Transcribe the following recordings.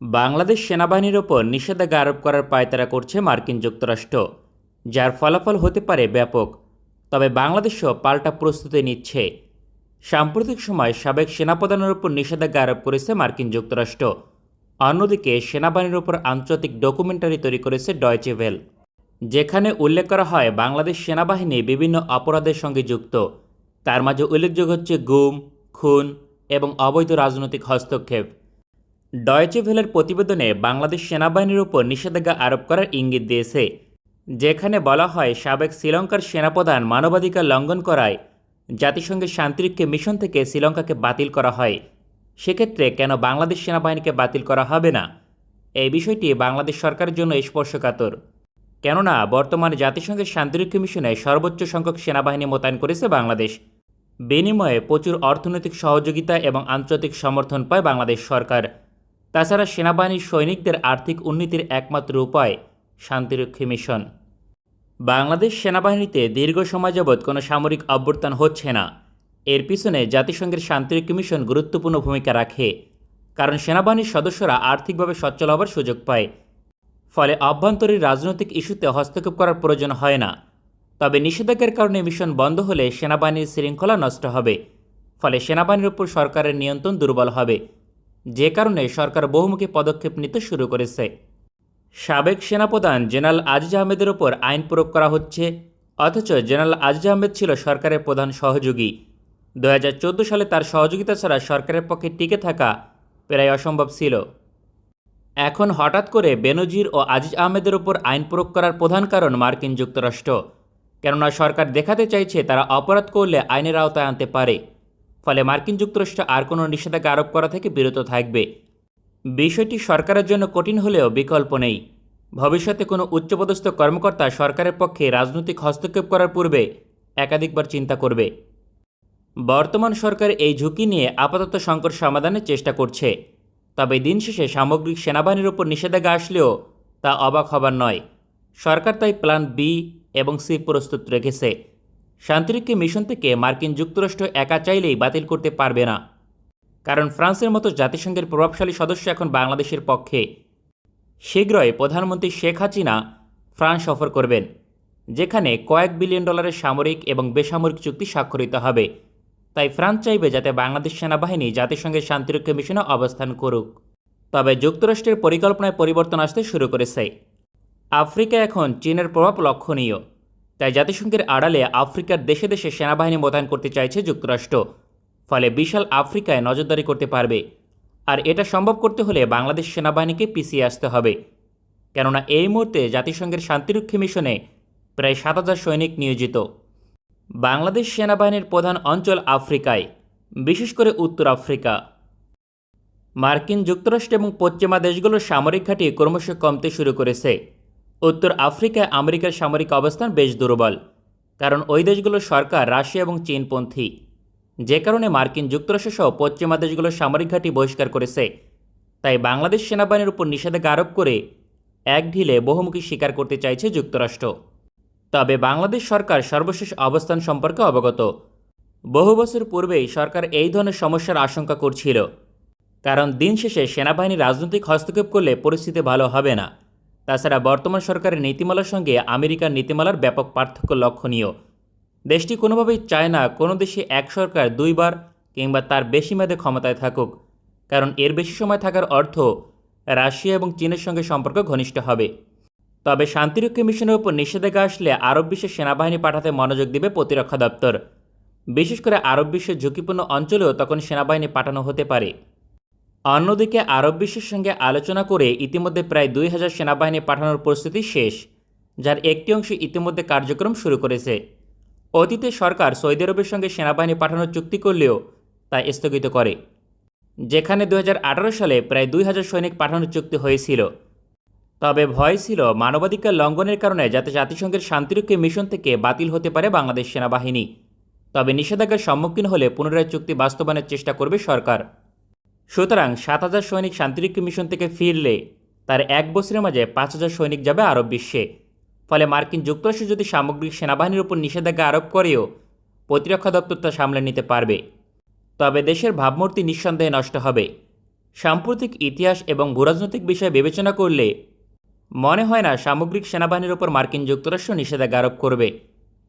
বাংলাদেশ সেনাবাহিনীর ওপর নিষেধাজ্ঞা আরোপ করার পায়তারা করছে মার্কিন যুক্তরাষ্ট্র, যার ফলাফল হতে পারে ব্যাপক, তবে বাংলাদেশও পাল্টা প্রস্তুতি নিচ্ছে। সাম্প্রতিক সময় সাবেক সেনাপ্রধানের ওপর নিষেধাজ্ঞা আরোপ করেছে মার্কিন যুক্তরাষ্ট্র। অন্যদিকে সেনাবাহিনীর ওপর আন্তর্জাতিক ডকুমেন্টারি তৈরি করেছে ডয়চে ভেল, যেখানে উল্লেখ করা হয় বাংলাদেশ সেনাবাহিনী বিভিন্ন অপরাধের সঙ্গে যুক্ত। তার মাঝে উল্লেখযোগ্য হচ্ছে গুম, খুন এবং অবৈধ রাজনৈতিক হস্তক্ষেপ। ডয়েচে ভেলের প্রতিবেদনে বাংলাদেশ সেনাবাহিনীর উপর নিষেধাজ্ঞা আরোপ করার ইঙ্গিত দিয়েছে, যেখানে বলা হয় সাবেক শ্রীলঙ্কার সেনাপ্রধান মানবাধিকার লঙ্ঘন করায় জাতিসংঘের শান্তিরক্ষী মিশন থেকে শ্রীলঙ্কাকে বাতিল করা হয়। সেক্ষেত্রে কেন বাংলাদেশ সেনাবাহিনীকে বাতিল করা হবে না? এই বিষয়টি বাংলাদেশ সরকারের জন্য স্পর্শকাতর। কেননা বর্তমানে জাতিসংঘের শান্তিরক্ষী মিশনে সর্বোচ্চ সংখ্যক সেনাবাহিনী মোতায়েন করেছে বাংলাদেশ। বিনিময়ে প্রচুর অর্থনৈতিক সহযোগিতা এবং আন্তর্জাতিক সমর্থন পায় বাংলাদেশ সরকার। তাছাড়া সেনাবাহিনীর সৈনিকদের আর্থিক উন্নতির একমাত্র উপায় শান্তিরক্ষী মিশন। বাংলাদেশ সেনাবাহিনীতে দীর্ঘ সময় যাবৎ কোনো সামরিক অভ্যর্থান হচ্ছে না। এর পিছনে জাতিসংঘের শান্তিরক্ষী মিশন গুরুত্বপূর্ণ ভূমিকা রাখে, কারণ সেনাবাহিনীর সদস্যরা আর্থিকভাবে সচ্ছল হবার সুযোগ পায়। ফলে অভ্যন্তরীণ রাজনৈতিক ইস্যুতে হস্তক্ষেপ করার প্রয়োজন হয় না। তবে নিষেধাজ্ঞার কারণে মিশন বন্ধ হলে সেনাবাহিনীর শৃঙ্খলা নষ্ট হবে, ফলে সেনাবাহিনীর উপর সরকারের নিয়ন্ত্রণ দুর্বল হবে। যে কারণে সরকার বহুমুখী পদক্ষেপ নিতে শুরু করেছে। সাবেক সেনাপ্রধান জেনারেল আজিজ আহমেদের ওপর আইন প্রয়োগ করা হচ্ছে, অথচ জেনারেল আজিজ আহমেদ ছিল সরকারের প্রধান সহযোগী। দু হাজার চোদ্দ সালে তার সহযোগিতা ছাড়া সরকারের পক্ষে টিকে থাকা প্রায় অসম্ভব ছিল। এখন হঠাৎ করে বেনজির ও আজিজ আহমেদের ওপর আইন প্রয়োগ করার প্রধান কারণ মার্কিন যুক্তরাষ্ট্র, কেননা সরকার দেখাতে চাইছে তারা অপরাধ করলে আইনের আওতায় আনতে পারে। ফলে মার্কিন যুক্তরাষ্ট্র আর কোনো নিষেধাজ্ঞা আরোপ করা থেকে বিরত থাকবে। বিষয়টি সরকারের জন্য কঠিন হলেও বিকল্প নেই। ভবিষ্যতে কোনো উচ্চপদস্থ কর্মকর্তা সরকারের পক্ষে রাজনৈতিক হস্তক্ষেপ করার পূর্বে একাধিকবার চিন্তা করবে। বর্তমান সরকার এই ঝুঁকি নিয়ে আপাতত সংকট সমাধানের চেষ্টা করছে। তবে দিন শেষে সামগ্রিক সেনাবাহিনীর উপর নিষেধাজ্ঞা আসলেও তা অবাক হবার নয়। সরকার তাই প্ল্যান বি এবং সি প্রস্তুত রেখেছে। শান্তিরক্ষী মিশন থেকে মার্কিন যুক্তরাষ্ট্র একা চাইলেই বাতিল করতে পারবে না। কারণ ফ্রান্সের মতো জাতিসংঘের প্রভাবশালী সদস্য এখন বাংলাদেশের পক্ষে। শীঘ্রই প্রধানমন্ত্রী শেখ হাসিনা ফ্রান্স সফর করবেন, যেখানে কয়েক বিলিয়ন ডলারের সামরিক এবং বেসামরিক চুক্তি স্বাক্ষরিত হবে। তাই ফ্রান্স চাইবে যাতে বাংলাদেশ সেনাবাহিনী জাতিসংঘের শান্তিরক্ষা মিশনে অবস্থান করুক। তবে যুক্তরাষ্ট্রের পরিকল্পনায় পরিবর্তন আসতে শুরু করেছে। আফ্রিকা এখন চীনের প্রভাব লক্ষণীয়। তাই জাতিসংঘের আড়ালে আফ্রিকার দেশে দেশে সেনাবাহিনী মোতায়েন করতে চাইছে যুক্তরাষ্ট্র। ফলে বিশাল আফ্রিকায় নজরদারি করতে পারবে। আর এটা সম্ভব করতে হলে বাংলাদেশ সেনাবাহিনীকে পিছিয়ে আসতে হবে। কেননা এই মুহূর্তে জাতিসংঘের শান্তিরক্ষী মিশনে প্রায় সাত হাজার সৈনিক নিয়োজিত। বাংলাদেশ সেনাবাহিনীর প্রধান অঞ্চল আফ্রিকায়, বিশেষ করে উত্তর আফ্রিকা। মার্কিন যুক্তরাষ্ট্র এবং পশ্চিমা দেশগুলোর সামরিক ঘাঁটি ক্রমশ কমতে শুরু করেছে। উত্তর আফ্রিকায় আমেরিকার সামরিক অবস্থান বেশ দুর্বল, কারণ ওই দেশগুলোর সরকার রাশিয়া এবং চীনপন্থী। যে কারণে মার্কিন যুক্তরাষ্ট্র সহ পশ্চিমা দেশগুলোর সামরিক ঘাঁটি বহিষ্কার করেছে। তাই বাংলাদেশ সেনাবাহিনীর উপর নিষেধাজ্ঞা আরোপ করে এক ঢিলে বহুমুখী স্বীকার করতে চাইছে যুক্তরাষ্ট্র। তবে বাংলাদেশ সরকার সর্বশেষ অবস্থান সম্পর্কে অবগত। বহু বছর পূর্বেই সরকার এই ধরনের সমস্যার আশঙ্কা করছিল, কারণ দিন শেষে সেনাবাহিনী রাজনৈতিক হস্তক্ষেপ করলে পরিস্থিতি ভালো হবে না। তাছাড়া বর্তমান সরকারের নীতিমালার সঙ্গে আমেরিকার নীতিমালার ব্যাপক পার্থক্য লক্ষণীয়। দেশটি কোনোভাবেই চায় না কোনো দেশে এক সরকার দুইবার কিংবা তার বেশি মেয়াদে ক্ষমতায় থাকুক। কারণ এর বেশি সময় থাকার অর্থ রাশিয়া এবং চীনের সঙ্গে সম্পর্ক ঘনিষ্ঠ হবে। তবে শান্তিরক্ষী মিশনের উপর নিষেধাজ্ঞা আসলে আরব বিশ্বে সেনাবাহিনী পাঠাতে মনোযোগ দিবে প্রতিরক্ষা দপ্তর। বিশেষ করে আরব বিশ্বের ঝুঁকিপূর্ণ অঞ্চলেও তখন সেনাবাহিনী পাঠানো হতে পারে। অন্যদিকে আরব বিশ্বের সঙ্গে আলোচনা করে ইতিমধ্যে প্রায় দুই হাজার সেনাবাহিনী পাঠানোর প্রস্তুতি শেষ, যার একটি অংশ ইতিমধ্যে কার্যক্রম শুরু করেছে। অতীতে সরকার সৌদি আরবের সঙ্গে সেনাবাহিনী পাঠানোর চুক্তি করলেও তা স্থগিত করে, যেখানে দু হাজার আঠেরো সালে প্রায় দুই হাজার সৈনিক পাঠানোর চুক্তি হয়েছিল। তবে ভয় ছিল মানবাধিকার লঙ্ঘনের কারণে যাতে জাতিসংঘের শান্তিরক্ষী মিশন থেকে বাতিল হতে পারে বাংলাদেশ সেনাবাহিনী। তবে নিষেধাজ্ঞার সম্মুখীন হলে পুনরায় চুক্তি বাস্তবায়নের চেষ্টা করবে সরকার। সুতরাং সাত হাজার সৈনিক শান্তিরক্ষী মিশন থেকে ফিরলে তার এক বছরের মাঝে পাঁচ হাজার সৈনিক যাবে আরব বিশ্বে। ফলে মার্কিন যুক্তরাষ্ট্র যদি সামগ্রিক সেনাবাহিনীর উপর নিষেধাজ্ঞা আরোপ করেও, প্রতিরক্ষা দপ্তর তা সামলে নিতে পারবে। তবে দেশের ভাবমূর্তি নিঃসন্দেহে নষ্ট হবে। সাম্প্রতিক ইতিহাস এবং ভূরাজনৈতিক বিষয়ে বিবেচনা করলে মনে হয় না সামগ্রিক সেনাবাহিনীর ওপর মার্কিন যুক্তরাষ্ট্র নিষেধাজ্ঞা আরোপ করবে।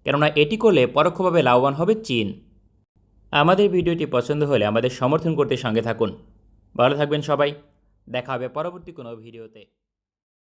কেননা এটি করলে পরোক্ষভাবে লাভবান হবে চীন। আমাদের ভিডিওটি পছন্দ হলে আমাদের সমর্থন করতে সঙ্গে থাকুন। ভালো থাকবেন সবাই। দেখা হবে পরবর্তী কোনো ভিডিওতে।